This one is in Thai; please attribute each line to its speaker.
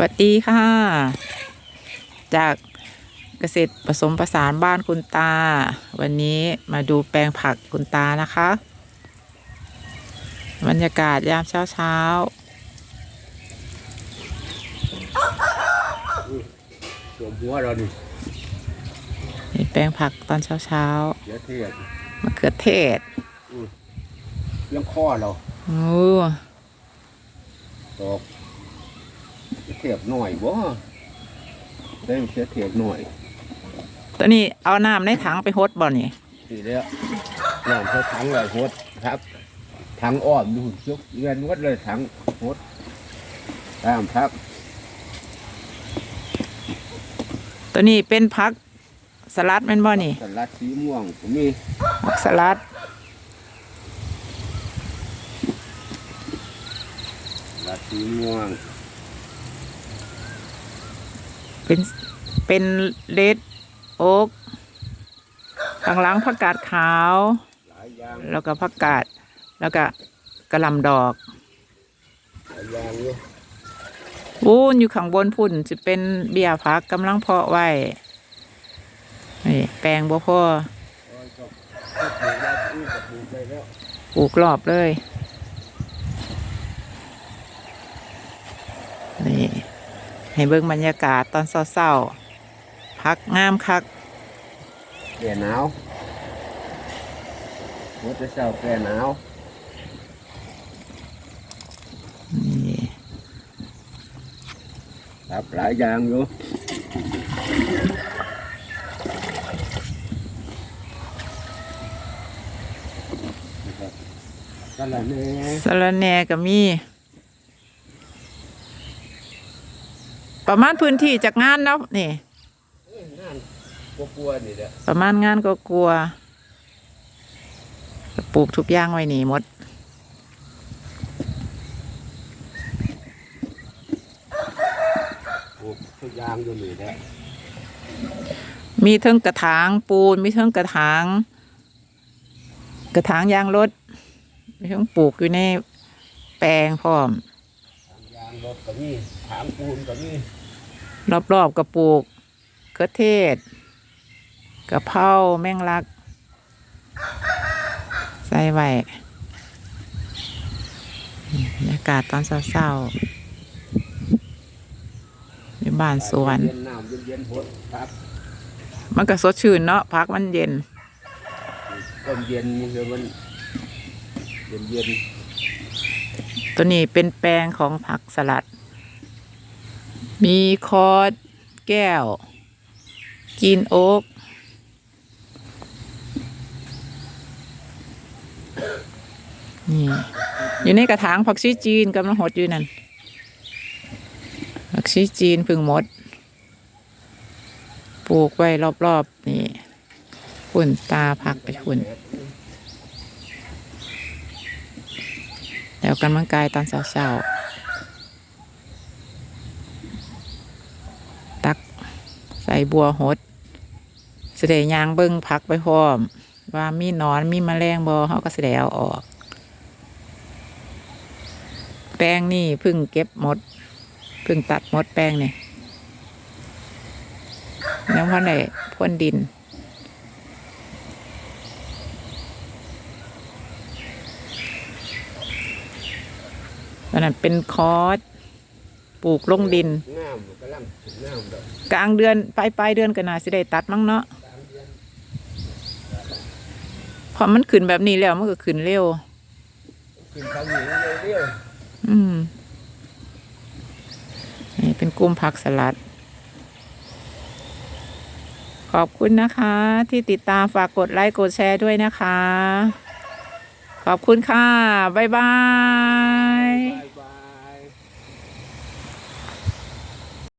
Speaker 1: วัสดีค่ะ จากเกษตรผสมผสานบ้านคุณตา วันนี้มาดูแปลงผักคุณตานะคะ บรรยากาศยามเช้าเช้า
Speaker 2: สวมหัวเรานี่
Speaker 1: ๆนี่แปลงผักตอนเช้าเช้า
Speaker 2: เดี๋ยวเทศ
Speaker 1: ๆมะเขือเทศ
Speaker 2: เรื่องข้อเรา
Speaker 1: โอ้
Speaker 2: ตอก เดี๋ยวเทียบหน่อยบ่ได้เสียเทียบหน่อย
Speaker 1: ตอนนี้เอาน้ำในถังไปฮดบ่นี่
Speaker 2: ทีแล้วน้ำเขาถังเลยหดครับถังอ้อมดูยกเงินวัดเลยถังหดตามครับ
Speaker 1: ตัวนี้เป็นผักสลัดแม่นบ่นี่
Speaker 2: สลัดสีม่วงผมมี
Speaker 1: ผักสลัด
Speaker 2: สลัดสีม่วง
Speaker 1: เป็นเป็นเลดโอ๊กข้างหลังผักกาดขาว แล้วก็ผักกาด แล้วก็กระลำดอก
Speaker 2: หลายอย่างอยู่
Speaker 1: วูนอยู่ข้างบนพุ่นจะเป็นเบี้ยพักกำลังเพาะไว้นี่แปลงบ่พ่อ
Speaker 2: โอ้ยก็ก็ปลูกแล้วอู้ก็ปลูกได้แล้ว
Speaker 1: ปลูกรอบเลย นี่ ให้เบิ่งบรรยากาศตอนเศร้าๆพักงามคัก
Speaker 2: แก่หนาววัดจะเช้าแก่หนาว
Speaker 1: นี่
Speaker 2: ครับหลายอย่างอยู่นะครับก็ละเน่
Speaker 1: สะระแหน่ก็มี ประมาณพื้นที่จากงานแล้วนี่
Speaker 2: งานกลัวๆนี่แหละ
Speaker 1: ประมาณงานก็กลัว ปลูกทุกอย่างไว้นี่หมด
Speaker 2: ปลูกทุกอย่างอยู่นี่แหละ
Speaker 1: มีเทั้งกระถางปูน มีเทั้งกระถาง กระถางยางรถ มีเทั้งปลูกอยู่ในแปลงพร้อม
Speaker 2: ทางยางรถก็มีถางปูนก็มี
Speaker 1: รอบๆกระปลูกเขือเทศกระเพราแมงลัก ใส่ไว้นี่บรรยากาศตอนเศร้าๆในบ้านสวน
Speaker 2: เย็นน้ำเย็นๆพดครับ
Speaker 1: มันก็สดชื่นเนาะพักมันเย็น
Speaker 2: ต้นเย็นนี่คือมันเย็นเย็น
Speaker 1: ตัวนี้เป็นแปลงของผักสลัด มีคอร์ดแก้ว กินโอ๊กนี่อยู่ในกระถางผักชีจีนกำลังหดอยู่นั่นผักชีจีนพึ่งหมด ปลูกไว้รอบๆนี่ฝุ่นตาผักไปฝุ่นแล้วกันมังกายตอนเช้าๆ ตัก ใส่บัวหดเสด็จยางเบิ้งพักไปพร้อม ว่ามีนอนมีมแมลงบอเขาก็เสด็จเอาออก แป้งนี่พึ่งเก็บหมดพึ่งตัดหมดแป้งนี่ยังพันไหนพ่นดินตอนนั้นเป็นคอร์ส ลูกลงดิน
Speaker 2: กำลังถึงงามดอ
Speaker 1: กลางเดือนปลายปลายเดือนก็น่าสิได้ตัดมั้งเนาะพอมันขึ้นแบบนี้แล้วมันก็ขึ้นเร็ว
Speaker 2: ขึ้นทางนี้เรื่อย
Speaker 1: อืม นี่เป็นกุ้มผักสลัด ขอบคุณนะคะ ที่ติดตามฝากกดไลค์กดแชร์ด้วยนะคะ ขอบคุณค่ะ บ๊ายบาย
Speaker 2: ๆ